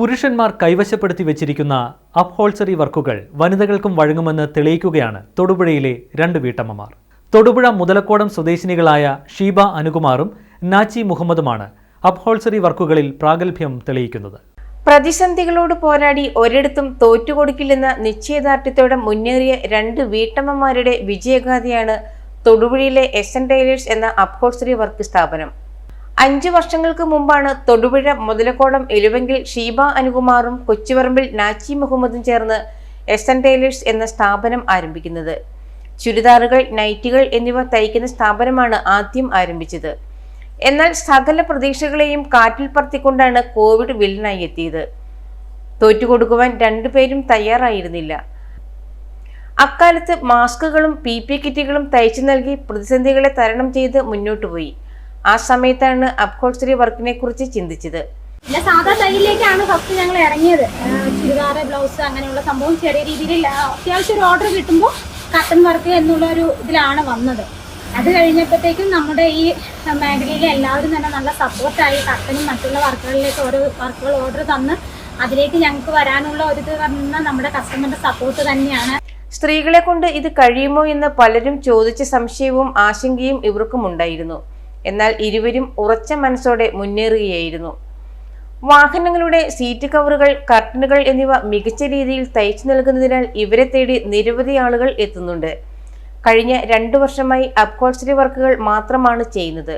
പുരുഷന്മാർ കൈവശപ്പെടുത്തി വെച്ചിരിക്കുന്ന അപ്ഹോൾസറി വർക്കുകൾ വനിതകൾക്കും വഴങ്ങുമെന്ന് തെളിയിക്കുകയാണ് തൊടുപുഴയിലെ രണ്ട് വീട്ടമ്മമാർ. തൊടുപുഴ മുതലക്കോടം സ്വദേശിനികളായ ഷീബ അനുകുമാറും നാച്ചി മുഹമ്മദുമാണ് അപ്ഹോൾസറി വർക്കുകളിൽ പ്രാഗൽഭ്യം തെളിയിക്കുന്നത്. പ്രതിസന്ധികളോട് പോരാടി ഒരിടത്തും തോറ്റുകൊടുക്കില്ലെന്ന നിശ്ചയദാർഢ്യത്തോടെ മുന്നേറിയ രണ്ട് വീട്ടമ്മമാരുടെ വിജയഗാഥയാണ് തൊടുപുഴയിലെ എസ് എൻ ടൈലേഴ്സ് എന്ന അപ്ഹോൾസറി വർക്ക് സ്ഥാപനം. അഞ്ചു വർഷങ്ങൾക്ക് മുമ്പാണ് തൊടുപുഴ മുതലക്കോടം എലുവെങ്കിൽ ഷീബ അനുകുമാറും കൊച്ചുപറമ്പിൽ നാച്ചി മുഹമ്മദും ചേർന്ന് എസ് എൻ ടൈലേഴ്സ് എന്ന സ്ഥാപനം ആരംഭിക്കുന്നത്. ചുരിദാറുകൾ നൈറ്റികൾ എന്നിവ തയ്ക്കുന്ന സ്ഥാപനമാണ് ആദ്യം ആരംഭിച്ചത്. എന്നാൽ സകല പ്രതീക്ഷകളെയും കാറ്റിൽ പറത്തിക്കൊണ്ടാണ് കോവിഡ് വില്ലനായി എത്തിയത്. തോറ്റുകൊടുക്കുവാൻ രണ്ടുപേരും തയ്യാറായിരുന്നില്ല. അക്കാലത്ത് മാസ്കുകളും പി പി കിറ്റുകളും തയ്ച്ചു നൽകി പ്രതിസന്ധികളെ തരണം ചെയ്ത് മുന്നോട്ടു പോയി. ആ സമയത്താണ് അപ്ഹോൾസറി വർക്കിനെ കുറിച്ച് ചിന്തിച്ചത്. പിന്നെ സാധാ തയ്യലിലേക്കാണ് ഫസ്റ്റ് ഞങ്ങൾ ഇറങ്ങിയത്. ചുരിദാർ ബ്ലൗസ് അങ്ങനെയുള്ള സംഭവം ചെറിയ രീതിയിൽ അത്യാവശ്യം ഒരു ഓർഡർ കിട്ടുമ്പോൾ കട്ടൺ വർക്ക് എന്നുള്ള ഒരു ഇതിലാണ് വന്നത്. അത് കഴിഞ്ഞപ്പോഴത്തേക്കും നമ്മുടെ ഈ മേഖലയിലെ എല്ലാവരും തന്നെ നല്ല സപ്പോർട്ടായി കട്ടനും മറ്റുള്ള വർക്കുകളിലേക്ക് ഓരോ വർക്കുകൾ ഓർഡർ തന്ന് അതിലേക്ക് ഞങ്ങൾക്ക് വരാനുള്ള ഒരു ഇത് പറഞ്ഞാൽ നമ്മുടെ കസ്റ്റമറിന്റെ സപ്പോർട്ട് തന്നെയാണ്. സ്ത്രീകളെ കൊണ്ട് ഇത് കഴിയുമോ എന്ന് പലരും ചോദിച്ച സംശയവും ആശങ്കയും ഇവർക്കും ഉണ്ടായിരുന്നു. എന്നാൽ ഇരുവരും ഉറച്ച മനസ്സോടെ മുന്നേറുകയായിരുന്നു. വാഹനങ്ങളുടെ സീറ്റ് കവറുകൾ കർട്ടനുകൾ എന്നിവ മികച്ച രീതിയിൽ തയ്ച്ചു നൽകുന്നതിനാൽ ഇവരെ തേടി നിരവധി ആളുകൾ എത്തുന്നുണ്ട്. കഴിഞ്ഞ രണ്ടു വർഷമായി അപ്കോൾസറി വർക്കുകൾ മാത്രമാണ് ചെയ്യുന്നത്.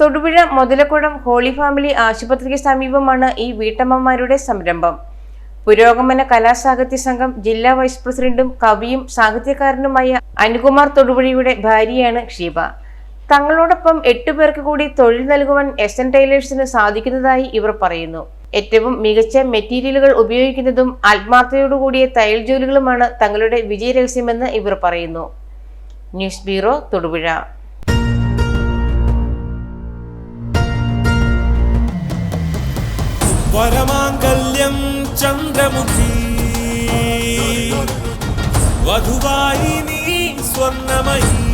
തൊടുപുഴ മുതലക്കുളം ഹോളി ഫാമിലി ആശുപത്രിക്ക് സമീപമാണ് ഈ വീട്ടമ്മമാരുടെ സംരംഭം. പുരോഗമന കലാസാഹിത്യ സംഘം ജില്ലാ വൈസ് പ്രസിഡന്റും കവിയും സാഹിത്യകാരനുമായ അനുകുമാർ തൊടുപുഴയുടെ ഭാര്യയാണ് ഷീബ. തങ്ങളോടൊപ്പം എട്ടു പേർക്ക് കൂടി തൊഴിൽ നൽകുവാൻ എസ് എൻ ടൈലേഴ്സിന് സാധിക്കുന്നതായി ഇവർ പറയുന്നു. ഏറ്റവും മികച്ച മെറ്റീരിയലുകൾ ഉപയോഗിക്കുന്നതും ആത്മാർത്ഥതയോടുകൂടിയ തയ്യൽ ജോലികളുമാണ് തങ്ങളുടെ വിജയ രഹസ്യമെന്ന് ഇവർ പറയുന്നു. News bureau Thodupuzha. വരമാംഗല്യം ചന്ദ്രമുഖി. വധുവായി നീ സ്വർണമയി